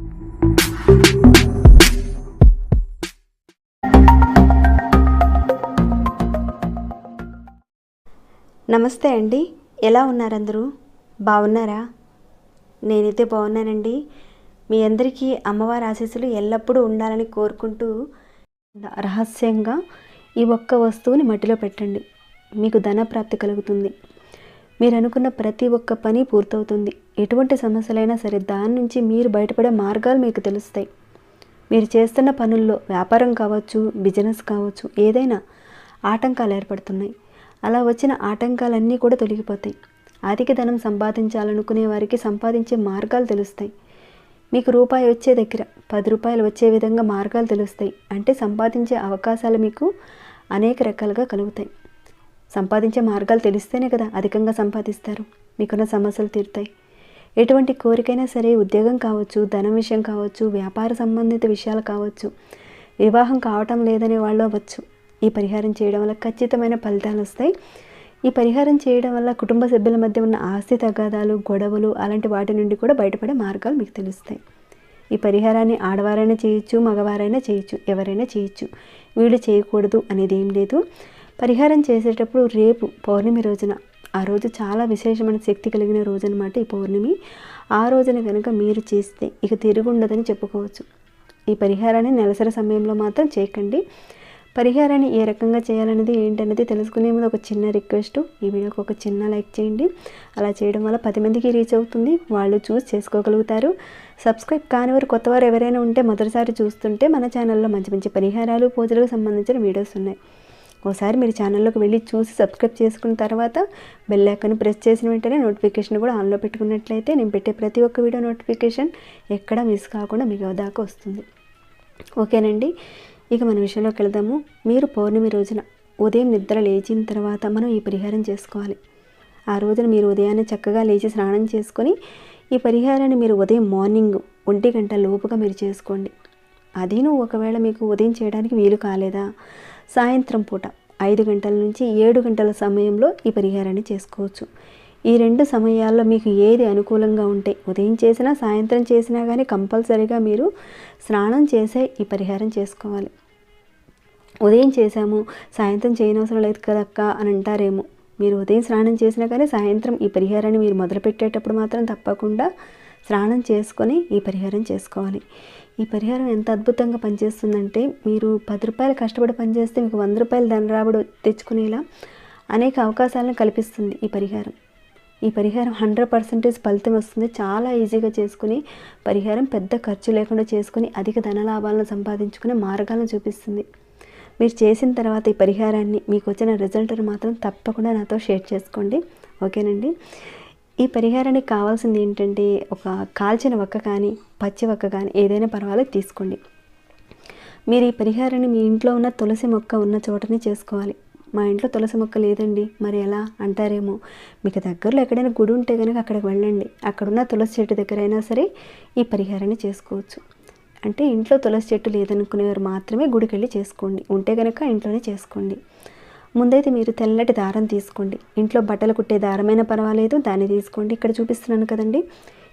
నమస్తే అండి. ఎలా ఉన్నారందరూ? బాగున్నారా? నేనైతే బాగున్నానండి. మీ అందరికీ అమ్మవారి ఆశీస్సులు ఎల్లప్పుడూ ఉండాలని కోరుకుంటూ రహస్యంగా ఈ ఒక్క వస్తువుని మట్టిలో పెట్టండి. మీకు ధనప్రాప్తి కలుగుతుంది. మీరు అనుకున్న ప్రతి ఒక్క పని పూర్తవుతుంది. ఎటువంటి సమస్యలైనా సరే దాని నుంచి మీరు బయటపడే మార్గాలు మీకు తెలుస్తాయి. మీరు చేస్తున్న పనుల్లో వ్యాపారం కావచ్చు బిజినెస్ కావచ్చు ఏదైనా ఆటంకాలు ఏర్పడుతున్నాయి. అలా వచ్చిన ఆటంకాలన్నీ కూడా తొలగిపోతాయి. అధిక ధనం సంపాదించాలనుకునే వారికి సంపాదించే మార్గాలు తెలుస్తాయి. మీకు రూపాయి వచ్చే దగ్గర పది రూపాయలు వచ్చే విధంగా మార్గాలు తెలుస్తాయి. అంటే సంపాదించే అవకాశాలు మీకు అనేక రకాలుగా కలుగుతాయి. సంపాదించే మార్గాలు తెలిస్తేనే కదా అధికంగా సంపాదిస్తారు. మీకున్న సమస్యలు తీరుతాయి. ఎటువంటి కోరికైనా సరే ఉద్యోగం కావచ్చు ధనం విషయం కావచ్చు వ్యాపార సంబంధిత విషయాలు కావచ్చు వివాహం కావటం లేదనే వాళ్ళు అవ్వచ్చు. ఈ పరిహారం చేయడం వల్ల ఖచ్చితమైన ఫలితాలు వస్తాయి. ఈ పరిహారం చేయడం వల్ల కుటుంబ సభ్యుల మధ్య ఉన్న ఆస్తి తగాదాలు గొడవలు అలాంటి వాటి నుండి కూడా బయటపడే మార్గాలు మీకు తెలుస్తాయి. ఈ పరిహారాన్ని ఆడవారైనా చేయొచ్చు మగవారైనా చేయొచ్చు ఎవరైనా చేయొచ్చు. వీళ్ళు చేయకూడదు అనేది ఏం లేదు. పరిహారం చేసేటప్పుడు రేపు పౌర్ణమి రోజున ఆ రోజు చాలా విశేషమైన శక్తి కలిగిన రోజు అనమాట ఈ పౌర్ణమి. ఆ రోజున కనుక మీరు చేస్తే ఇక తిరుగుండదని చెప్పుకోవచ్చు. ఈ పరిహారాన్ని నెలసరి సమయంలో మాత్రం చేయకండి. పరిహారాన్ని ఏ రకంగా చేయాలనేది ఏంటనేది తెలుసుకునే ముందు ఒక చిన్న రిక్వెస్ట్. ఈ వీడియోకి ఒక చిన్న లైక్ చేయండి. అలా చేయడం వల్ల పది మందికి రీచ్ అవుతుంది. వాళ్ళు చూస్ చేసుకోగలుగుతారు. సబ్స్క్రైబ్ కానివారు కొత్తవారు ఎవరైనా ఉంటే మొదటిసారి చూస్తుంటే మన ఛానల్లో మంచి మంచి పరిహారాలు పూజలకు సంబంధించిన వీడియోస్ ఉన్నాయి. ఒకసారి మీరు ఛానల్లోకి వెళ్ళి చూసి సబ్స్క్రైబ్ చేసుకున్న తర్వాత బెల్ ఐకాన్ ప్రెస్ చేసిన వెంటనే నోటిఫికేషన్ కూడా ఆన్లో పెట్టుకున్నట్లయితే నేను పెట్టే ప్రతి ఒక్క వీడియో నోటిఫికేషన్ ఎక్కడ మిస్ కాకుండా మీకు దాకా వస్తుంది. ఓకేనండి? ఇక మన విషయంలోకి వెళ్దాము. మీరు పౌర్ణమి రోజున ఉదయం నిద్ర లేచిన తర్వాత మనం ఈ పరిహారం చేసుకోవాలి. ఆ రోజున మీరు ఉదయాన్నే చక్కగా లేచి స్నానం చేసుకొని ఈ పరిహారాన్ని మీరు ఉదయం మార్నింగ్ ఒంటి గంట లోపుగా మీరు చేసుకోండి. అదీను ఒకవేళ మీకు ఉదయం చేయడానికి వీలు కాలేదా? సాయంత్రం పూట ఐదు గంటల నుంచి ఏడు గంటల సమయంలో ఈ పరిహారాన్ని చేసుకోవచ్చు. ఈ రెండు సమయాల్లో మీకు ఏది అనుకూలంగా ఉంటే ఉదయం చేసినా సాయంత్రం చేసినా కానీ కంపల్సరీగా మీరు స్నానం చేసే ఈ పరిహారం చేసుకోవాలి. ఉదయం చేశాము సాయంత్రం చేయనవసరం లేదు కదక్క అని అంటారేమో. మీరు ఉదయం స్నానం చేసినా కానీ సాయంత్రం ఈ పరిహారాన్ని మీరు మొదలుపెట్టేటప్పుడు మాత్రం తప్పకుండా స్నానం చేసుకొని ఈ పరిహారం చేసుకోవాలి. ఈ పరిహారం ఎంత అద్భుతంగా పనిచేస్తుందంటే మీరు పది రూపాయలు కష్టపడి పనిచేస్తే మీకు వంద రూపాయలు ధన రాబడి తెచ్చుకునేలా అనేక అవకాశాలను కల్పిస్తుంది ఈ పరిహారం. ఈ పరిహారం హండ్రెడ్ పర్సెంటేజ్ ఫలితం వస్తుంది. చాలా ఈజీగా చేసుకుని పరిహారం పెద్ద ఖర్చు లేకుండా చేసుకుని అధిక ధన లాభాలను సంపాదించుకునే మార్గాలను చూపిస్తుంది. మీరు చేసిన తర్వాత ఈ పరిహారాన్ని మీకు వచ్చిన రిజల్ట్ని మాత్రం తప్పకుండా నాతో షేర్ చేసుకోండి. ఓకేనండి? ఈ పరిహారానికి కావాల్సింది ఏంటంటే ఒక కాల్చిన వక్క కానీ పచ్చి వక్క కానీ ఏదైనా పర్వాలేదు తీసుకోండి. మీరు ఈ పరిహారాన్ని మీ ఇంట్లో ఉన్న తులసి మొక్క ఉన్న చోటనే చేసుకోవాలి. మా ఇంట్లో తులసి మొక్క లేదండి. మరి ఎలా అంటారేమో? మీకు దగ్గరలో ఎక్కడైనా గుడి ఉంటే కనుక అక్కడికి వెళ్ళండి. అక్కడున్న తులసి చెట్టు దగ్గర అయినా సరే ఈ పరిహారాన్ని చేసుకోవచ్చు. అంటే ఇంట్లో తులసి చెట్టు లేదనుకునేవారు మాత్రమే గుడికి వెళ్ళి చేసుకోండి. ఉంటే కనుక ఇంట్లోనే చేసుకోండి. ముందైతే మీరు తెల్లటి దారం తీసుకోండి. ఇంట్లో బట్టలు కుట్టే దారమైనా పర్వాలేదు దాన్ని తీసుకోండి. ఇక్కడ చూపిస్తున్నాను కదండి.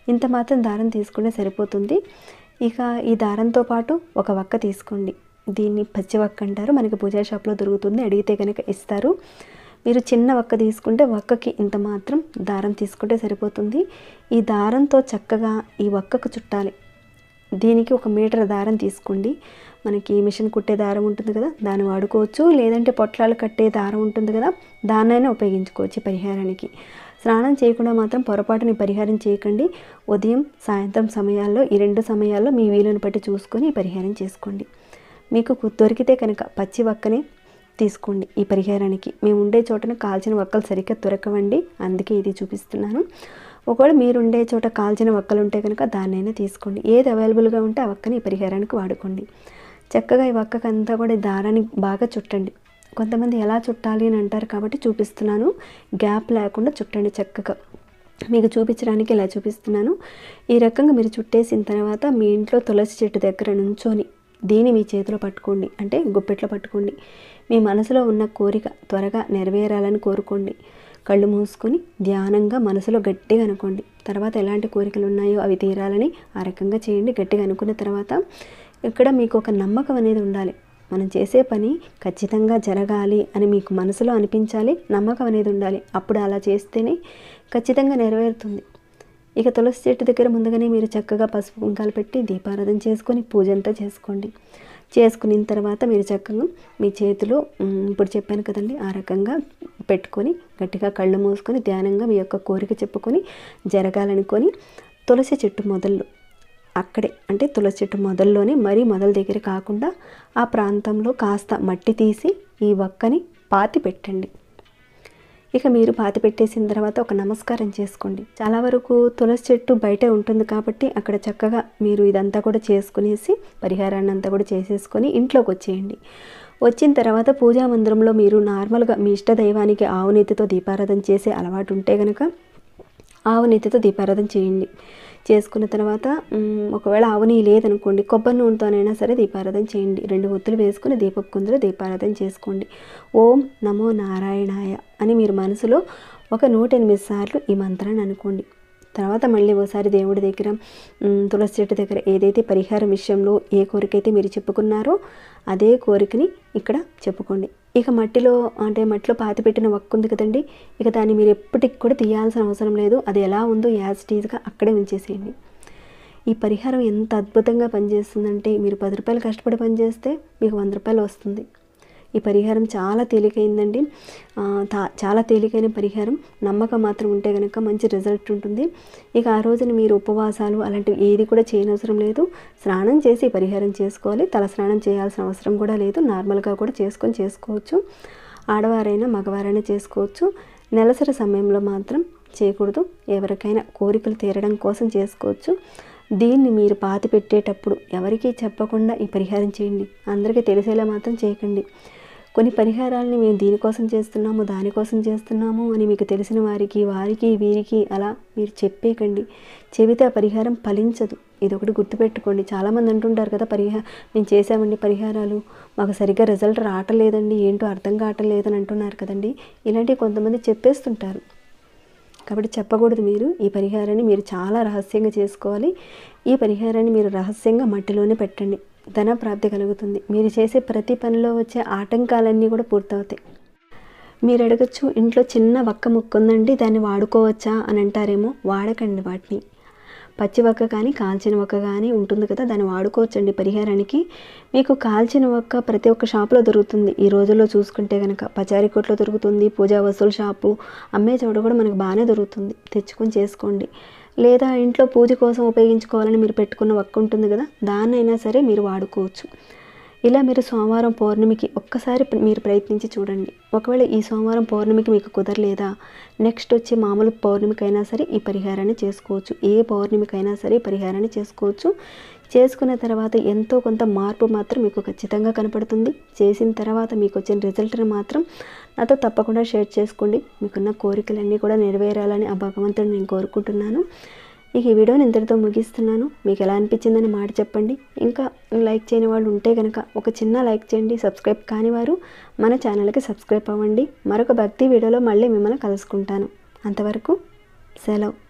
ఇంత మాత్రం దారం తీసుకుంటే సరిపోతుంది. ఇక ఈ దారంతో పాటు ఒక వక్క తీసుకోండి. దీన్ని పచ్చి వక్క అంటారు. మనకి పూజా షాప్లో దొరుకుతుంది. అడిగితే కనుక ఇస్తారు. మీరు చిన్న వక్క తీసుకుంటే వక్కకి ఇంత మాత్రం దారం తీసుకుంటే సరిపోతుంది. ఈ దారంతో చక్కగా ఈ వక్కకు చుట్టాలి. దీనికి ఒక మీటర్ దారం తీసుకోండి. మనకి మిషన్ కుట్టే దారం ఉంటుంది కదా దాన్ని వాడుకోవచ్చు. లేదంటే పొట్లాలు కట్టే దారం ఉంటుంది కదా దాన్నైనా ఉపయోగించుకోవచ్చు పరిహారానికి. స్నానం చేయకుండా మాత్రం పొరపాటుని పరిహారం చేయకండి. ఉదయం సాయంత్రం సమయాల్లో ఈ రెండు సమయాల్లో మీ వీలుని బట్టి చూసుకొని పరిహారం చేసుకోండి. మీకు దొరికితే కనుక పచ్చి వక్కనే తీసుకోండి ఈ పరిహారానికి. మేము ఉండే చోటన కాల్చిన వక్కలు సరిగ్గా దొరకవండి. అందుకే ఇది చూపిస్తున్నాను. ఒకవేళ మీరు ఉండే చోట కాల్చిన వక్కలు ఉంటే కనుక దాన్నైనా తీసుకోండి. ఏది అవైలబుల్గా ఉంటే ఆ వక్కని ఈ పరిహారానికి వాడుకోండి. చక్కగా ఈ వక్కకంతా కూడా దారాన్ని బాగా చుట్టండి. కొంతమంది ఎలా చుట్టాలి అని అంటారు కాబట్టి చూపిస్తున్నాను. గ్యాప్ లేకుండా చుట్టండి చక్కగా. మీకు చూపించడానికి ఇలా చూపిస్తున్నాను. ఈ రకంగా మీరు చుట్టేసిన తర్వాత మీ ఇంట్లో తులసి చెట్టు దగ్గర నుంచొని దీన్ని మీ చేతిలో పట్టుకోండి. అంటే గుప్పెట్లో పట్టుకోండి. మీ మనసులో ఉన్న కోరిక త్వరగా నెరవేరాలని కోరుకోండి. కళ్ళు మూసుకొని ధ్యానంగా మనసులో గట్టిగా అనుకోండి. తర్వాత ఎలాంటి కోరికలు ఉన్నాయో అవి తీరాలని ఆ రకంగా చేయండి. గట్టిగా అనుకున్న తర్వాత ఇక్కడ మీకు ఒక నమ్మకం అనేది ఉండాలి. మనం చేసే పని ఖచ్చితంగా జరగాలి అని మీకు మనసులో అనిపించాలి నమ్మకం అనేది ఉండాలి. అప్పుడు అలా చేస్తేనే ఖచ్చితంగా నెరవేరుతుంది. ఇక తులసి చెట్టు దగ్గర ముందుగానే మీరు చక్కగా పసుపు కుంకాలు పెట్టి దీపారాధన చేసుకొని పూజంతా చేసుకోండి. చేసుకున్న తర్వాత మీరు చక్కగా మీ చేతిలో ఇప్పుడు చెప్పాను కదండి ఆ రకంగా పెట్టుకొని గట్టిగా కళ్ళు మూసుకొని ధ్యానంగా మీ యొక్క కోరిక చెప్పుకొని జరగాలనుకొని తులసి చెట్టు మొదళ్ళు అక్కడే అంటే తులసి చెట్టు మొదల్లోనే మరీ మొదల దగ్గర కాకుండా ఆ ప్రాంతంలో కాస్త మట్టి తీసి ఈ వక్కని పాతి పెట్టండి. ఇక మీరు పాతి పెట్టేసిన తర్వాత ఒక నమస్కారం చేసుకోండి. చాలా వరకు తులసి చెట్టు బయటే ఉంటుంది కాబట్టి అక్కడ చక్కగా మీరు ఇదంతా కూడా చేసుకునేసి పరిహారాన్ని అంతా కూడా చేసేసుకొని ఇంట్లోకి వచ్చేయండి. వచ్చిన తర్వాత పూజా మందిరంలో మీరు నార్మల్గా మీ ఇష్ట దైవానికి ఆవు దీపారాధన చేసే అలవాటు ఉంటే కనుక ఆవు నెత్తితో దీపారాధన చేయండి. చేసుకున్న తర్వాత ఒకవేళ ఆవు నెయ్యి లేదనుకోండి కొబ్బరి నూనెతోనైనా సరే దీపారాధన చేయండి. రెండు ఒత్తులు వేసుకుని దీపపు కుందులో దీపారాధన చేసుకోండి. ఓం నమో నారాయణాయ అని మీరు మనసులో ఒక నూట ఎనిమిది సార్లు ఈ మంత్రాన్ని అనుకోండి. తర్వాత మళ్ళీ ఓసారి దేవుడి దగ్గర తులసి చెట్టు దగ్గర ఏదైతే పరిహారం విషయంలో ఏ కోరికైతే మీరు చెప్పుకున్నారో అదే కోరికని ఇక్కడ చెప్పుకోండి. ఇక మట్టిలో అంటే మట్టిలో పాతి పెట్టిన వక్కు ఉంది కదండి ఇక దాన్ని మీరు ఎప్పటికి కూడా తీయాల్సిన అవసరం లేదు. అది ఎలా ఉందో యాజ్ టీజ్గా అక్కడే ఉంచేసేయండి. ఈ పరిహారం ఎంత అద్భుతంగా పనిచేస్తుందంటే మీరు పది రూపాయలు కష్టపడి పనిచేస్తే మీకు వంద రూపాయలు వస్తుంది. ఈ పరిహారం చాలా తేలికైందండి. తా- చాలా తేలికైన పరిహారం. నమ్మకం మాత్రం ఉంటే కనుక మంచి రిజల్ట్ ఉంటుంది. ఇక ఆ రోజున మీరు ఉపవాసాలు అలాంటివి ఏది కూడా చేయనవసరం లేదు. స్నానం చేసి పరిహారం చేసుకోవాలి. తల స్నానం చేయాల్సిన అవసరం కూడా లేదు. నార్మల్గా కూడా చేసుకొని చేసుకోవచ్చు. ఆడవారైనా మగవారైనా చేసుకోవచ్చు. నెలసరి సమయంలో మాత్రం చేయకూడదు. ఎవరికైనా కోరికలు తీరడం కోసం చేసుకోవచ్చు. దీన్ని మీరు పాతి పెట్టేటప్పుడు ఎవరికీ చెప్పకుండా ఈ పరిహారం చేయండి. అందరికీ తెలిసేలా మాత్రం చేయకండి. కొన్ని పరిహారాలని మేము దీనికోసం చేస్తున్నాము దానికోసం చేస్తున్నాము అని మీకు తెలిసిన వారికి వారికి వీరికి అలా మీరు చెప్పేకండి. చెబితే ఆ పరిహారం ఫలించదు. ఇది ఒకటి గుర్తుపెట్టుకోండి. చాలామంది అంటుంటారు కదా పరిహారం మేము చేసామండి పరిహారాలు మాకు సరిగ్గా రిజల్ట్ రావటలేదండి ఏంటో అర్థం కావటలేదని అంటున్నారు కదండి. ఇలాంటివి కొంతమంది చెప్పేస్తుంటారు. కాబట్టి చెప్పకూడదు మీరు ఈ పరిహారాన్ని మీరు చాలా రహస్యంగా చేసుకోవాలి. ఈ పరిహారాన్ని మీరు రహస్యంగా మట్టిలోనే పెట్టండి. ధన ప్రాప్తి కలుగుతుంది. మీరు చేసే ప్రతి పనిలో వచ్చే ఆటంకాలన్నీ కూడా పూర్తవుతాయి. మీరు అడగచ్చు ఇంట్లో చిన్న వక్క ముక్క ఉందండి దాన్ని వాడుకోవచ్చా అని అంటారేమో వాడకండి వాటిని. పచ్చి వక్క కానీ కాల్చిన వక్క కానీ ఉంటుంది కదా దాన్ని వాడుకోవచ్చండి పరిహారానికి. మీకు కాల్చిన వక్క ప్రతి ఒక్క షాపులో దొరుకుతుంది. ఈ రోజుల్లో చూసుకుంటే కనుక పచారీ కొట్లో దొరుకుతుంది పూజా వస్తువుల షాపు అమ్మే చోట కూడా మనకు బాగానే దొరుకుతుంది. తెచ్చుకొని చేసుకోండి. లేదా ఇంట్లో పూజ కోసం ఉపయోగించుకోవాలని మీరు పెట్టుకున్న వక్క ఉంటుంది కదా దాన్నైనా సరే మీరు వాడుకోవచ్చు. ఇలా మీరు సోమవారం పౌర్ణమికి ఒక్కసారి మీరు ప్రయత్నించి చూడండి. ఒకవేళ ఈ సోమవారం పౌర్ణమికి మీకు కుదరలేదా? నెక్స్ట్ వచ్చే మామూలు పౌర్ణమికైనా సరే ఈ పరిహారాన్ని చేసుకోవచ్చు. ఏ పౌర్ణమికైనా సరే ఈ పరిహారాన్ని చేసుకోవచ్చు. చేసుకున్న తర్వాత ఎంతో కొంత మార్పు మాత్రం మీకు ఖచ్చితంగా కనపడుతుంది. చేసిన తర్వాత మీకు వచ్చిన రిజల్ట్ని మాత్రం నాతో తప్పకుండా షేర్ చేసుకోండి. మీకున్న కోరికలన్నీ కూడా నెరవేరాలని ఆ భగవంతుడు నేను కోరుకుంటున్నాను. ఇక ఈ వీడియోని ఇంతటితో ముగిస్తున్నాను. మీకు ఎలా అనిపించిందని మాట చెప్పండి. ఇంకా లైక్ చేయని వాళ్ళు ఉంటే కనుక ఒక చిన్న లైక్ చేయండి. సబ్స్క్రైబ్ కాని వారు మన ఛానల్కి సబ్స్క్రైబ్ అవ్వండి. మరొక భక్తి వీడియోలో మళ్ళీ మిమ్మల్ని కలుసుకుంటాను. అంతవరకు సెలవు.